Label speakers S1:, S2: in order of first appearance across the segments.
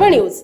S1: News.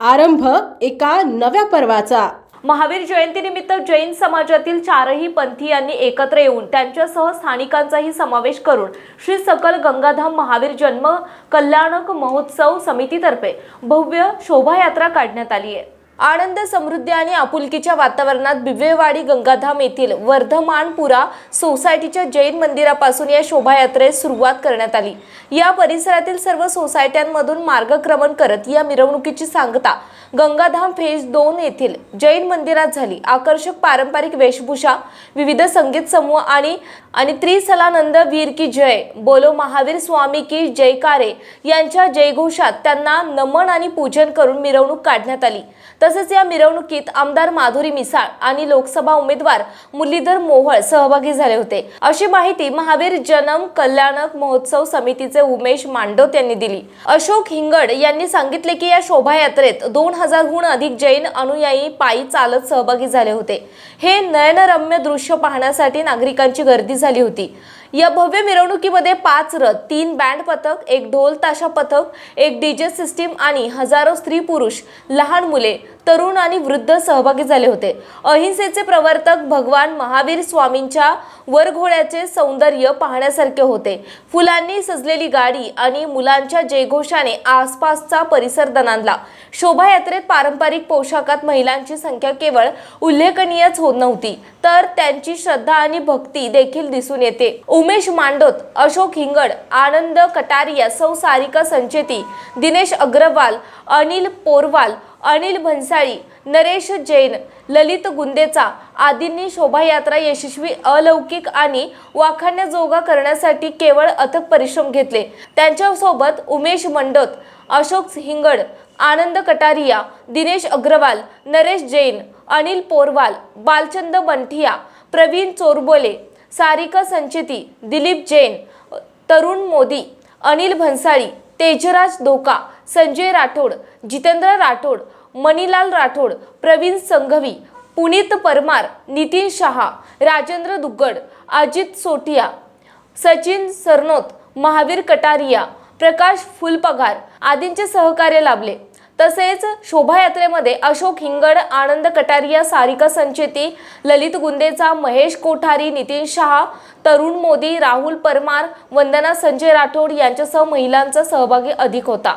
S1: आरंभ एका नव्या पर्वाचा.
S2: महावीर जयंतीनिमित्त जैन समाजातील चारही पंथीयांनी एकत्र येऊन त्यांच्यासह स्थानिकांचाही समावेश करून श्री सकल गंगाधाम महावीर जन्म कल्याणक महोत्सव समितीतर्फे भव्य शोभायात्रा काढण्यात आली आहे. आनंद समृद्धी आणि आपुलकीच्या वातावरणात बिवेवाडी गंगाधाम येथील वर्धमानपुरा सोसायटीच्या जैन मंदिरापासून या शोभायात्रेस सुरुवात करण्यात आली. या परिसरातील सर्व सोसायट्यांमधून मार्गक्रमण करत या मिरवणुकीची सांगता गंगाधाम फेज दोन येथील जैन मंदिरात झाली. आकर्षक पारंपरिक वेशभूषा विविध संगीत समूह आणि आणि त्रिसलानंद वीर की जय बोलो महावीर स्वामी की जयकारे यांच्या जयघोषात त्यांना नमन आणि पूजन करून मिरवणूक काढण्यात आली. तसेच या मिरवणुकीत आमदार माधुरी मिसाळ आणि लोकसभा उमेदवार मुरलीधर मोहोळ सहभागी झाले होते. अशी माहिती महावीर जनम कल्याणक महोत्सव समितीचे उमेश मांडोत यांनी दिली. अशोक हिंगड यांनी सांगितले की या शोभायात्रेत दोन हजारहून अधिक जैन अनुयायी पायी चालत सहभागी झाले होते. हे नयनरम्य दृश्य पाहण्यासाठी नागरिकांची गर्दी झाली होती. या भव्य मिरवणुकीमध्ये पाच रथ तीन बँड पथक एक ढोल ताशा पथक एक डीजे सिस्टीम आणि हजारो स्त्री पुरुष लहान मुले तरुण आणि वृद्ध सहभागी झाले होते. अहिंसेचे प्रवर्तक भगवान महावीर स्वामींच्या वरघोड्याचे सौंदर्य पाहण्यासारखे होते. फुलांनी सजलेली गाडी आणि मुलांच्या जयघोषाने आसपासचा परिसर दणाणला. शोभायात्रेत पारंपरिक पोशाखात महिलांची संख्या केवळ उल्लेखनीयच होत नव्हती तर त्यांची श्रद्धा आणि भक्ती देखील दिसून येते. उमेश मांडोत अशोक हिंगड आनंद कटारिया सौ सारिका संचेती दिनेश अग्रवाल अनिल पोरवाल अनिल भन्साळी नरेश जैन ललित गुंदेचा आदींनी शोभायात्रा यशस्वी अलौकिक आणि वाखाण्याजोगा करण्यासाठी केवळ अथक परिश्रम घेतले. त्यांच्यासोबत उमेश मंडोत अशोक हिंगड आनंद कटारिया दिनेश अग्रवाल नरेश जैन अनिल पोरवाल बालचंद बंठिया प्रवीण चोरबोले सारिका संचेती दिलीप जैन तरुण मोदी अनिल भन्साळी तेजराज धोका संजय राठोड जितेंद्र राठोड मणिलाल राठोड प्रवीण संघवी पुनीत परमार नितीन शहा राजेंद्र दुग्गड अजित सोटिया सचिन सरनोत महावीर कटारिया प्रकाश फुलपगार आदींचे सहकार्य लाभले. तसेच शोभायात्रेमध्ये अशोक हिंगड आनंद कटारिया सारिका संचेती ललित गुंदेचा महेश कोठारी नितीन शहा तरुण मोदी राहुल परमार वंदना संजय राठोड यांच्यासह महिलांचा सहभागी अधिक होता.